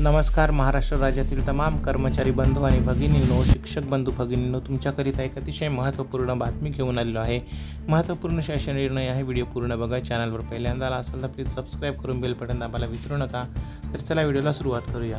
नमस्कार महाराष्ट्र राज्यातील तमाम कर्मचारी बंधू आणि भगिनींनो शिक्षक बंधू भगिनींनो तुमच्याकरिता एक अतिशय महत्त्वपूर्ण बातमी घेऊन आलेलो आहे. महत्त्वपूर्ण शासन निर्णय आहे व्हिडिओ पूर्ण बघा चॅनलवर पहिल्यांदा आला असाल तर प्लीज सबस्क्राईब करून बेल बटन दाबायला विसरू नका. तर चला व्हिडिओला सुरुवात करूया.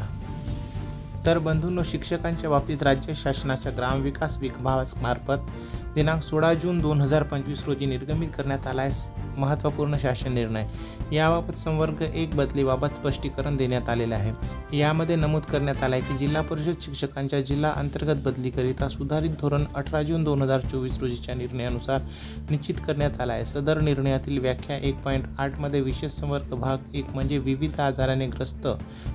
तर बंधूंनो शिक्षकांच्या बाबतीत राज्य शासनाच्या ग्रामविकास विभागामार्फत दिनांक सोळा जून दोन हजार पंचवीस रोजी निर्गमित करण्यात आला आहे. महत्त्वपूर्ण शासन निर्णय. याबाबत संवर्ग एक बदलीबाबत स्पष्टीकरण देण्यात आलेले आहे. यामध्ये नमूद करण्यात आलं आहे की जिल्हा परिषद शिक्षकांच्या जिल्हा अंतर्गत बदलीकरिता सुधारित धोरण अठरा जून दोन हजार चोवीस रोजीच्या निर्णयानुसार निश्चित करण्यात आला आहे. सदर निर्णयातील व्याख्या एक पॉईंट आठमध्ये विशेष संवर्ग भाग एक म्हणजे विविध आजाराने ग्रस्त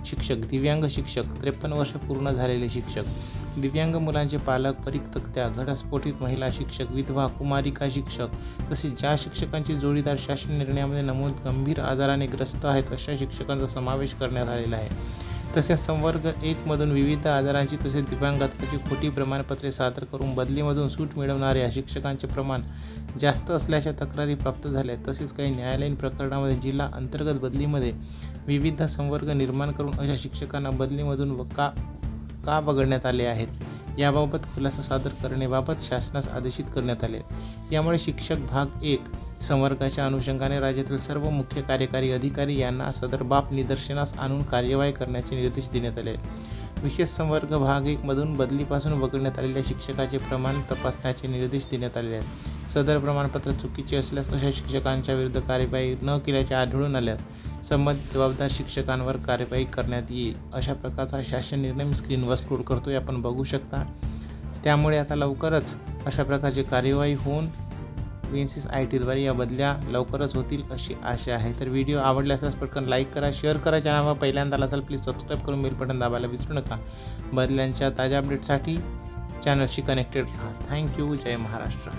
शिक्षक दिव्यांग शिक्षक त्रेपन्न वर्ष पूर्ण झालेले शिक्षक. दिव्यांग मुलांचे पालक परितक्त्या घटस्फोटित महिला शिक्षक विधवा कुमारिका शिक्षक तसेच ज्या शिक्षकांची जोडीदार शासन निर्णयामध्ये नमूद गंभीर आजाराने ग्रस्त आहेत अशा शिक्षकांचा समावेश करण्यात आलेला आहे. तसेच संवर्ग एकमधून विविध आजारांची तसेच दिव्यांगत्वाची खोटी प्रमाणपत्रे सादर करून बदलीमधून सूट मिळवणाऱ्या शिक्षकांचे प्रमाण जास्त असल्याच्या तक्रारी प्राप्त झाल्या. तसेच काही न्यायालयीन प्रकरणामध्ये जिल्हा अंतर्गत बदलीमध्ये विविध संवर्ग निर्माण करून अशा शिक्षकांना बदलीमधून व का का वगळण्यात आले आहेत? याबाबत खुलासा सादर करण्याबाबत शासनास आदेशित करण्यात आले. यामुळे शिक्षक भाग एक संवर्गाच्या अनुषंगाने राज्यातील सर्व मुख्य कार्यकारी अधिकारी यांना सदर बाब निदर्शनास आणून कार्यवाही करण्याचे निर्देश देण्यात आले. विशेष संवर्ग भाग एकमधून बदलीपासून वगळण्यात आलेल्या शिक्षकाचे प्रमाण तपासण्याचे निर्देश देण्यात आले आहेत. सदर प्रमाणपत्र चुकीचे असल्यास अशा शिक्षकांच्या विरुद्ध कार्यवाही न केल्याचे आढळून आल्यास संबंधित जबाबदार शिक्षकांवर कार्यवाही करण्यात येईल. अशा प्रकारचा शासन निर्णय मी स्क्रीनवर स्क्रोल आहे आपण बघू शकता. त्यामुळे आता लवकरच अशा प्रकारची कार्यवाही होऊन विन्सिस आय टीद्वारे या बदल्या लवकरच होतील अशी आशा आहे. तर व्हिडिओ आवडला असल्यास पटकन लाईक करा शेअर करा चॅनलवर पहिल्यांदा आला असाल प्लीज सबस्क्राईब करून बेल बटन दाबायला विसरू नका. बदल्यांच्या ताज्या अपडेटसाठी चॅनलशी कनेक्टेड राहा. थँक्यू जय महाराष्ट्र.